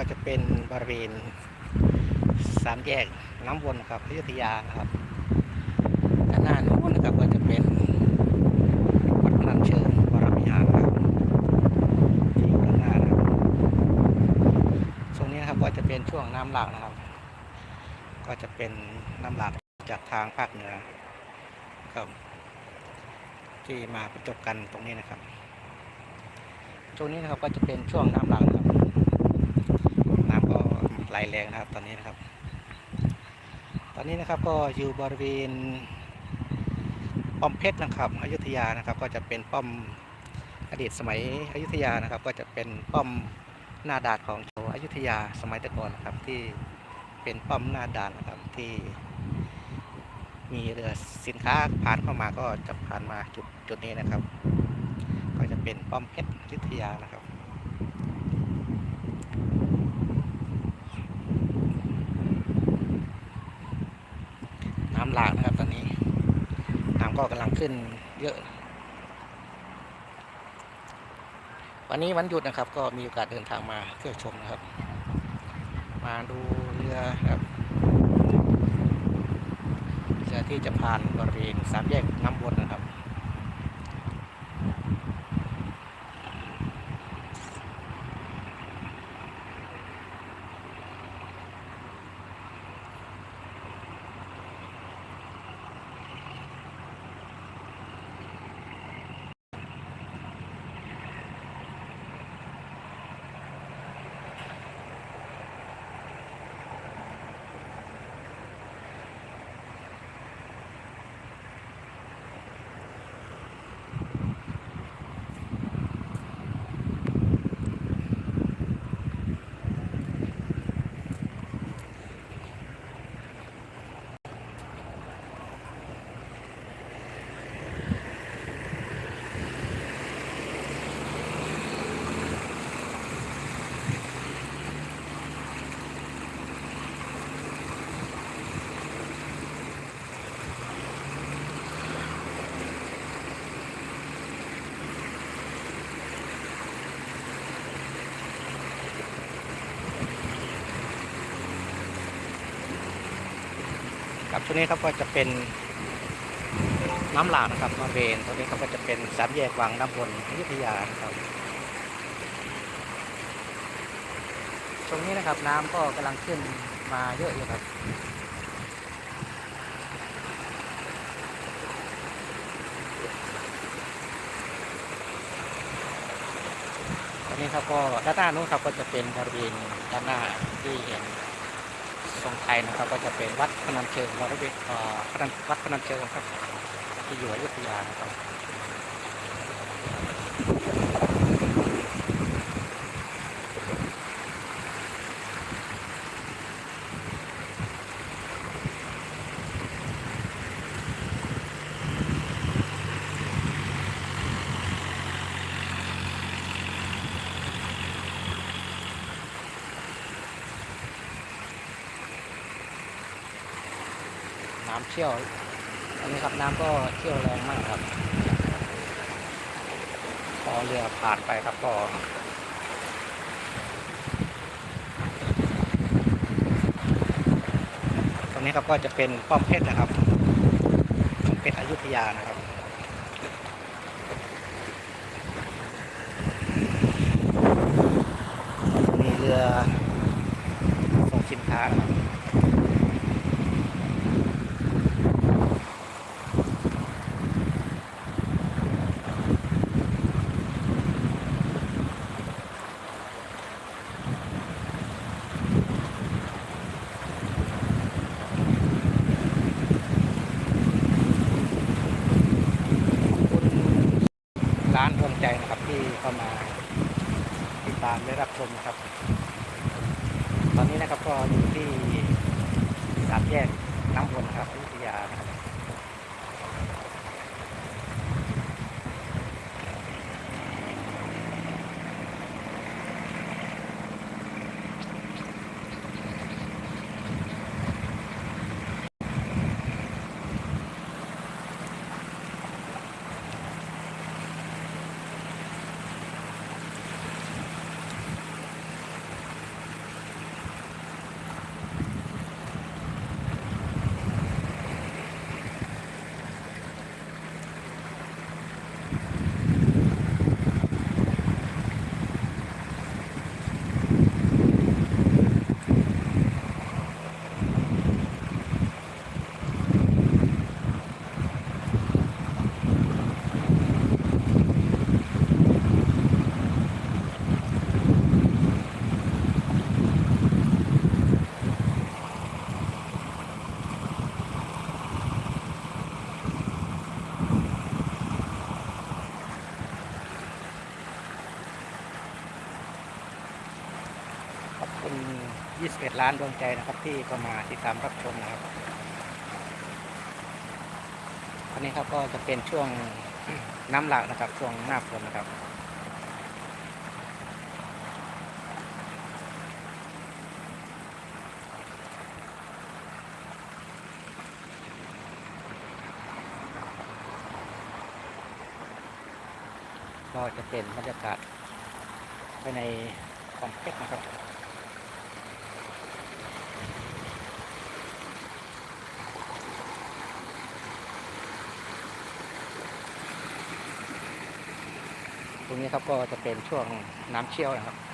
ก็จะเป็นบริเวณสามแยกน้ำวนครับอยุธยานะครับด้านหน้านู้นนะครับก็จะเป็นวัดนัญเชิงวรวิหารนครับที่ด้านหน้านะครับช่วงนี้นครับก็จะเป็นช่วงน้ำหลากนะครับ ก็จะเป็นน้ำหลากจากทางภาคเหนือครับที่มาประจบกันตรงนี้นะครับช่วงนี้นะครับก็จะเป็นช่วงน้ำหลากครับ ไหลแรงนะครับ ตอนนี้นะครับ ตอนนี้นะครับก็อยู่บริเวณป้อมเพชรนะครับอยุธยานะครับ ก็จะเป็นป้อมอดีตสมัยอยุธยานะครับ ก็จะเป็นป้อมหน้าด่านของอยุธยาสมัยต่ก่อนนะครับ ที่เป็นป้อมหน้าด่านนะครับที่ มีเรือสินค้าผ่านเข้ามาก็จะผ่านมาจุดจุดนี้นะครับ ก็จะเป็นป้อมเพชรอยุธยานะครับ น้ำหลากนะครับตอนนี้ น้ำ ก็กำลังขึ้นเยอะ วันนี้วันหยุดนะครับ ก็มีโอกาสเดินทางมาเที่ยวชมนะครับ มาดูเรือครับเรือที่จะผ่านบริเวณสามแยกน้ำวนนะครับ ครับช่วงนี้ครับก็จะเป็นน้ำหลากนะครับ มาเวนตรงนี้ครับก็จะเป็นสามแยกวังน้ำวนยุธยานะครับ ตรงนี้นะครับน้ำก็กำลังขึ้นมาเยอะอยู่ครับตอนนี้ครับก็ด้านหน้านู้นครับก็จะเป็นบริเวณด้านหน้าที่เห็น ทรงไทยนะครับ ก็จะเป็นวัดพนัญเชิงวรวิทย์วัดพนัญเชิงครับที่อยู่อยุธยานะครับ น้ำเชี่ยวอันนี้ครับน้ำก็เชี่ยวแรงมากครับ พอเรือผ่านไปครับก็ตรงนี้ครับก็จะเป็นป้อมเพชรนะครับป้อมเพชรอยุธยานะครับมีเรือส่งสินค้านะครับ คุณร้านดวง ใจนะครับที่เข้ามาติดตามและรับชมนะครับ ตอนนี้นะครับก็อยู่ที่สามแยกน้ำวนครับอยุธยานะครับ ค ล้านดวงใจนะครับ ที่เข้ามาติดตามรับชมนะครับวันนี้ครับก็จะเป็นช่วงน้ำหลากนะครับช่วงหน้าฝนนะครับก็จะเป็นบรรยากาศภายในคอมเพล็กซ์นะครับ นี้ครับก็จะเป็นช่วงน้ำเชี่ยวนะครับ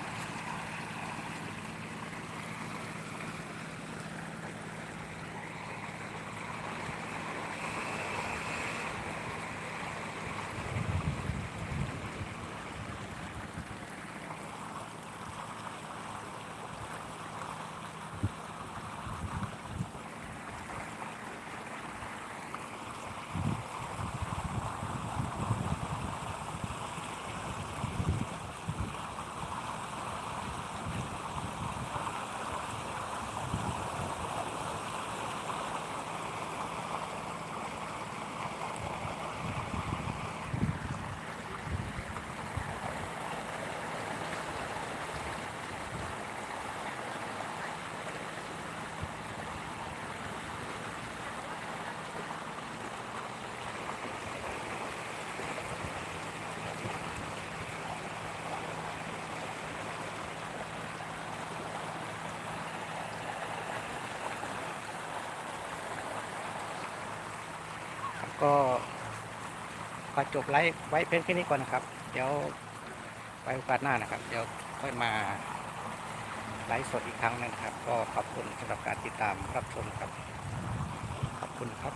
ก็ขอจบไลฟ์ไว้เพียงแค่นี้ก่อนนะครับ เดี๋ยวไปโอกาสหน้านะครับ เดี๋ยวค่อยมาไลฟ์สดอีกครั้งหนึงครับ ก็ขอบคุณสำหรับการติดตามรับชมครับ ขอบคุณครับ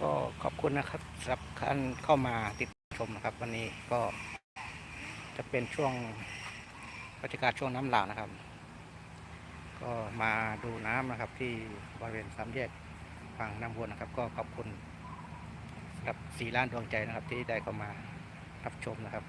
ก็ขอบ คุณนะครับสำหรับกานเข้ามาติดชมนะครับ วันนี้ก็จะเป็นช่วงบรรยากาศช่วงน้ำหลากนะครับ ก็มาดูน้ำนะครับ ที่บริเวณสามแยกฝั่งน้ำวนนะครับ ก็ขอบคุณกับสีล้านดวงใจนะครับที่ได้เข้ามารับชมนะครับ